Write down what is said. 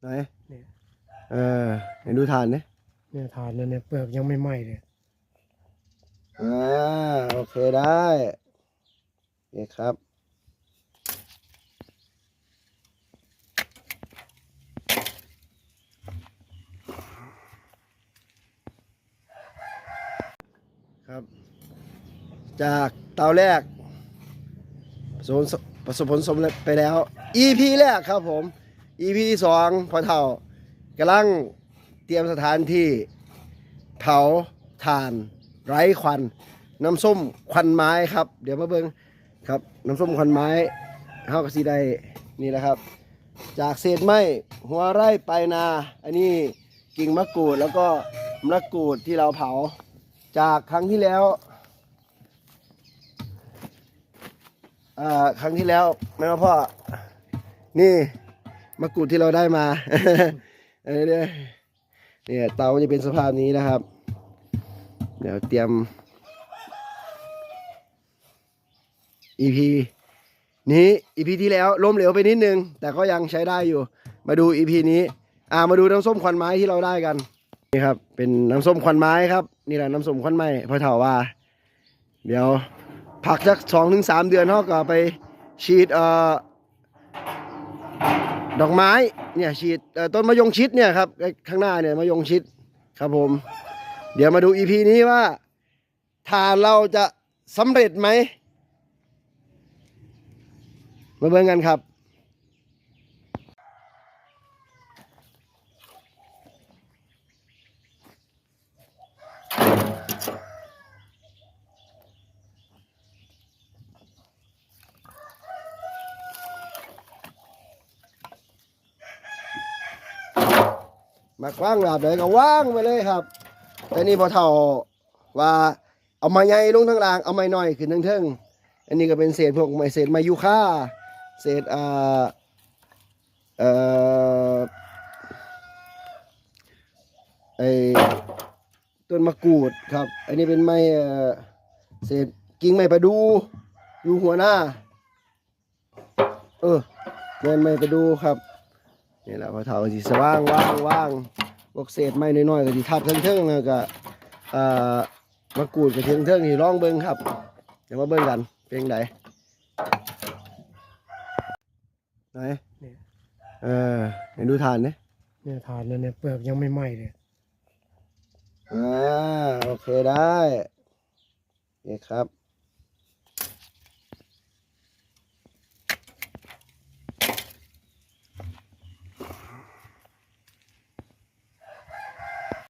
ไหนเนี่ยเออไหนดูทานเนี่ยเนี่ยทานนั่นเนี่ยเปลือกยังไม่ไหม้เลยอ่าโอเคได้โอเคครับครับ จากเตาแรกประสบผลประสบผลสำเร็จไปแล้ว EP แรกครับผม EP ที่สองพอเท่ากำลังเตรียมสถานที่เผาถ่านไร้ควัน น้ำส้มควันไม้ครับ เดี๋ยวมาเบิ้งครับ น้ำส้มควันไม้เฮาก็สิได้นี่แหละครับ จากเศษไม้หัวไร่ไปนา อันนี้กิ่งมะกรูดแล้วก็มะกรูดที่เราเผา จากครั้งที่แล้วอ่าครั้งที่แล้วแม่ว่าพ่อนี่ มะกรูดที่เราได้มาเออเนี่ยเนี่ยเตาจะเป็นสภาพนี้นะครับ เดี๋ยวเตรียม EP นี้ EP ที่แล้วล้มเหลวไปนิดนึง แต่ก็ยังใช้ได้อยู่ มาดู EP นี้ อ่ามาดูน้ำส้มควันไม้ที่เราได้กันนี่ครับ เป็นน้ำส้มควันไม้ครับ นี่แหละน้ำส้มควันไม้พอเถาว่า เดี๋ยวผักสักสองถึงสามเดือนเขาก็ไปฉีดเอ่อ ดอกไม้เนี่ยฉีดต้นมะยงชิดเนี่ยครับข้างหน้าเนี่ยมะยงชิดครับผม เดี๋ยวมาดูอีพีนี้ว่าทานเราจะสำเร็จไหมมาเบิ่งกันครับ มากว้างแบบไหนก็ว่างไปเลยครับ แต่นี่พอเท่าว่าเอาไม้ใหญ่ลงทั้งล่าง เอาไม้น้อยขึ้นทั้งเทิงอันนี้ก็เป็นเศษพวกไม้เศษไม้ยูคาเศษอ่าเอ่อไอต้นมะกรูดครับ อันนี้เป็นไม้เอ่อเศษกิ่งไม้ประดูอยู่หัวหน้า เออแม่นไม้ประดูครับ นี่แหละพอเท่าก็สิสว่างว่างว่างพวกเศษไม้น้อยๆก็สิทับเทิงๆแล้วก็อ่ามากรูดกับเทิงๆนี่ลองเบิ่งครับ เดี๋ยวมาเบิ่งกันเป็นไงไหนเนี่ยเออไหนดูทานเนี่ยเนี่ยทานนั่นเนี่ยเปลือกยังไม่ไหม้เลยอ่าโอเคได้โอเคครับ